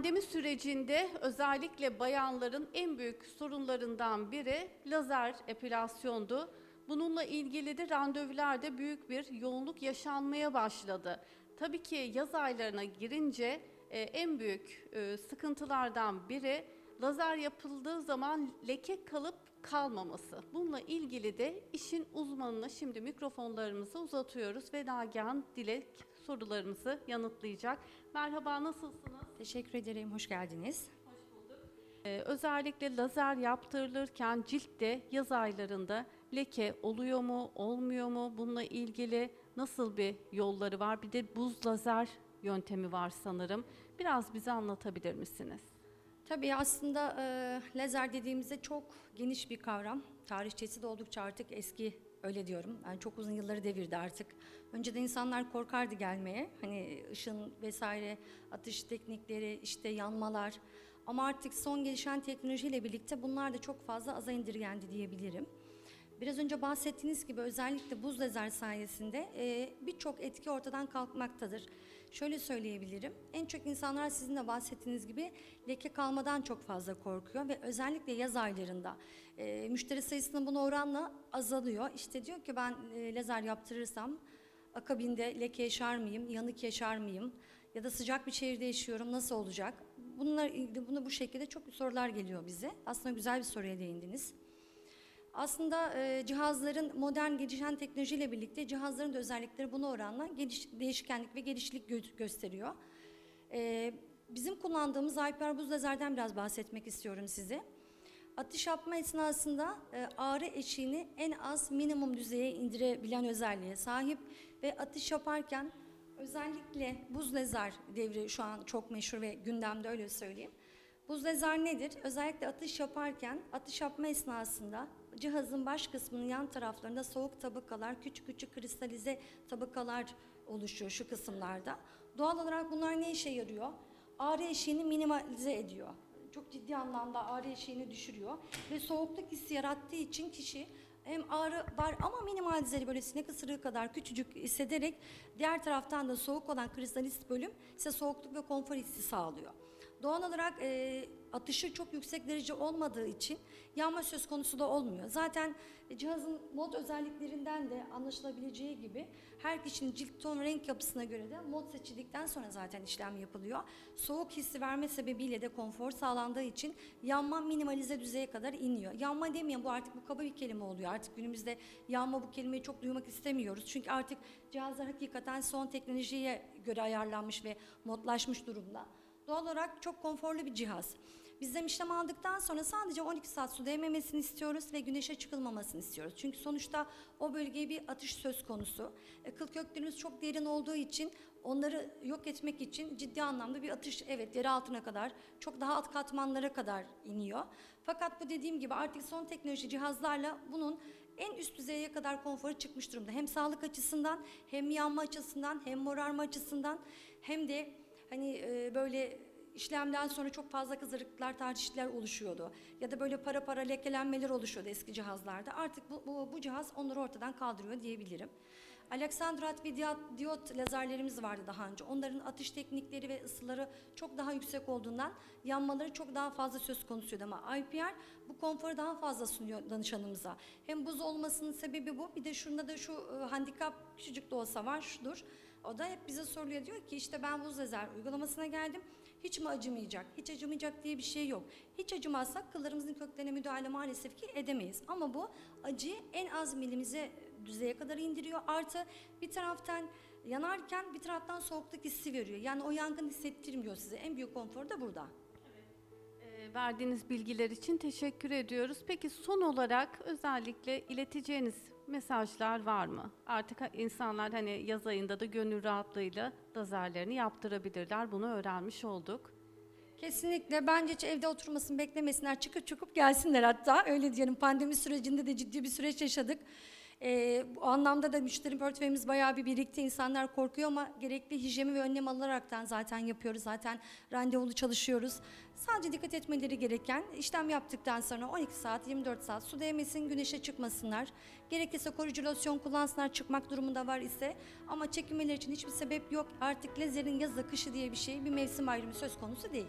Pandemi sürecinde özellikle bayanların en büyük sorunlarından biri lazer epilasyondu. Bununla ilgili de randevularda büyük bir yoğunluk yaşanmaya başladı. Tabii ki yaz aylarına girince e, en büyük e, sıkıntılardan biri lazer yapıldığı zaman leke kalıp kalmaması. Bununla ilgili de işin uzmanına şimdi mikrofonlarımızı uzatıyoruz ve Nagihan Dilek sorularımızı yanıtlayacak. Merhaba nasılsınız? Teşekkür ederim, hoş geldiniz. Ee, özellikle lazer yaptırılırken ciltte yaz aylarında leke oluyor mu, olmuyor mu? Bununla ilgili nasıl bir yolları var? Bir de buz lazer yöntemi var sanırım. Biraz bize anlatabilir misiniz? Tabii aslında e, lazer dediğimizde çok geniş bir kavram. Tarihçesi de oldukça artık eski, öyle diyorum. Yani çok uzun yılları devirdi artık. Önceden insanlar korkardı gelmeye. Hani ışın vesaire, atış teknikleri, işte yanmalar. Ama artık son gelişen teknolojiyle birlikte bunlar da çok fazla aza indirgendi diyebilirim. Biraz önce bahsettiğiniz gibi özellikle buz lazer sayesinde e, birçok etki ortadan kalkmaktadır. Şöyle söyleyebilirim, en çok insanlar sizin de bahsettiğiniz gibi leke kalmadan çok fazla korkuyor ve özellikle yaz aylarında e, müşteri sayısının buna oranla azalıyor. İşte diyor ki ben e, lazer yaptırırsam akabinde leke yaşar mıyım, yanık yaşar mıyım ya da sıcak bir şehirde yaşıyorum nasıl olacak? Bunlar bunu bu şekilde çok sorular geliyor bize. Aslında güzel bir soruya değindiniz. Aslında e, cihazların modern gelişen teknolojiyle birlikte cihazların da özellikleri buna oranla geliş, değişkenlik ve gelişlik gö- gösteriyor. E, bizim kullandığımız hyper buz lazerden biraz bahsetmek istiyorum size. Atış yapma esnasında e, ağrı eşiğini en az minimum düzeye indirebilen özelliğe sahip ve atış yaparken özellikle buz lazer devri şu an çok meşhur ve gündemde öyle söyleyeyim. Buz lazer nedir? Özellikle atış yaparken atış yapma esnasında cihazın baş kısmının yan taraflarında soğuk tabakalar, küçük küçük kristalize tabakalar oluşuyor şu kısımlarda. Doğal olarak bunlar ne işe yarıyor? Ağrı eşiğini minimalize ediyor. Çok ciddi anlamda ağrı eşiğini düşürüyor ve soğukluk hissi yarattığı için kişi hem ağrı var ama minimalizeli böyle sinek ısırığı kadar küçücük hissederek diğer taraftan da soğuk olan kristalist bölüm size soğukluk ve konfor hissi sağlıyor. Doğal olarak e, atışı çok yüksek derece olmadığı için yanma söz konusu da olmuyor. Zaten e, cihazın mod özelliklerinden de anlaşılabileceği gibi her kişinin cilt ton renk yapısına göre de mod seçildikten sonra zaten işlem yapılıyor. Soğuk hissi verme sebebiyle de konfor sağlandığı için yanma minimalize düzeye kadar iniyor. Yanma demeyin bu artık bu kaba bir kelime oluyor. Artık günümüzde yanma bu kelimeyi çok duymak istemiyoruz. Çünkü artık cihazlar hakikaten son teknolojiye göre ayarlanmış ve modlaşmış durumda. Doğal olarak çok konforlu bir cihaz. Bizden işlem aldıktan sonra sadece 12 saat su değmemesini istiyoruz ve güneşe çıkılmamasını istiyoruz. Çünkü sonuçta o bölgeye bir atış söz konusu. E, kıl köklerimiz çok derin olduğu için onları yok etmek için ciddi anlamda bir atış evet deri altına kadar çok daha alt katmanlara kadar iniyor. Fakat bu dediğim gibi artık son teknoloji cihazlarla bunun en üst düzeye kadar konforu çıkmış durumda. Hem sağlık açısından hem yanma açısından hem morarma açısından hem de hani e, böyle işlemden sonra çok fazla kızarıklıklar, tartışmalar oluşuyordu. Ya da böyle para para lekelenmeler oluşuyordu eski cihazlarda. Artık bu, bu, bu cihaz onları ortadan kaldırıyor diyebilirim. Aleksandrat ve diyot lazerlerimiz vardı daha önce. Onların atış teknikleri ve ısıları çok daha yüksek olduğundan yanmaları çok daha fazla söz konusuydu ama IPR bu konforu daha fazla sunuyor danışanımıza. Hem buz olmasının sebebi bu. Bir de şunda da şu e, handikap küçücük de olsa var şudur. O da hep bize soruluyor diyor ki işte ben buz lazer uygulamasına geldim. Hiç mi acımayacak? Hiç acımayacak diye bir şey yok. Hiç acımazsak kıllarımızın köklerine müdahale maalesef ki edemeyiz. Ama bu acıyı en az milimize düzeye kadar indiriyor. Artı bir taraftan yanarken bir taraftan soğukluk hissi veriyor. Yani o yangın hissettirmiyor size. En büyük konfor da burada. Ee, verdiğiniz bilgiler için teşekkür ediyoruz. Peki son olarak özellikle ileteceğiniz mesajlar var mı? Artık insanlar hani yaz ayında da gönül rahatlığıyla lazerlerini yaptırabilirler. Bunu öğrenmiş olduk. Kesinlikle bence hiç evde oturmasın beklemesinler çıkıp çıkıp gelsinler hatta öyle diyelim pandemi sürecinde de ciddi bir süreç yaşadık. Ee, bu anlamda da müşteri portföyümüz bayağı bir birikti. İnsanlar korkuyor ama gerekli hijyeni ve önlem alaraktan zaten yapıyoruz. Zaten randevulu çalışıyoruz. Sadece dikkat etmeleri gereken işlem yaptıktan sonra 12 saat 24 saat su değmesin, güneşe çıkmasınlar. Gerekirse koruyucu losyon kullansınlar çıkmak durumunda var ise ama çekinmeleri için hiçbir sebep yok. Artık lazerin yazı kışı diye bir şey bir mevsim ayrımı söz konusu değil.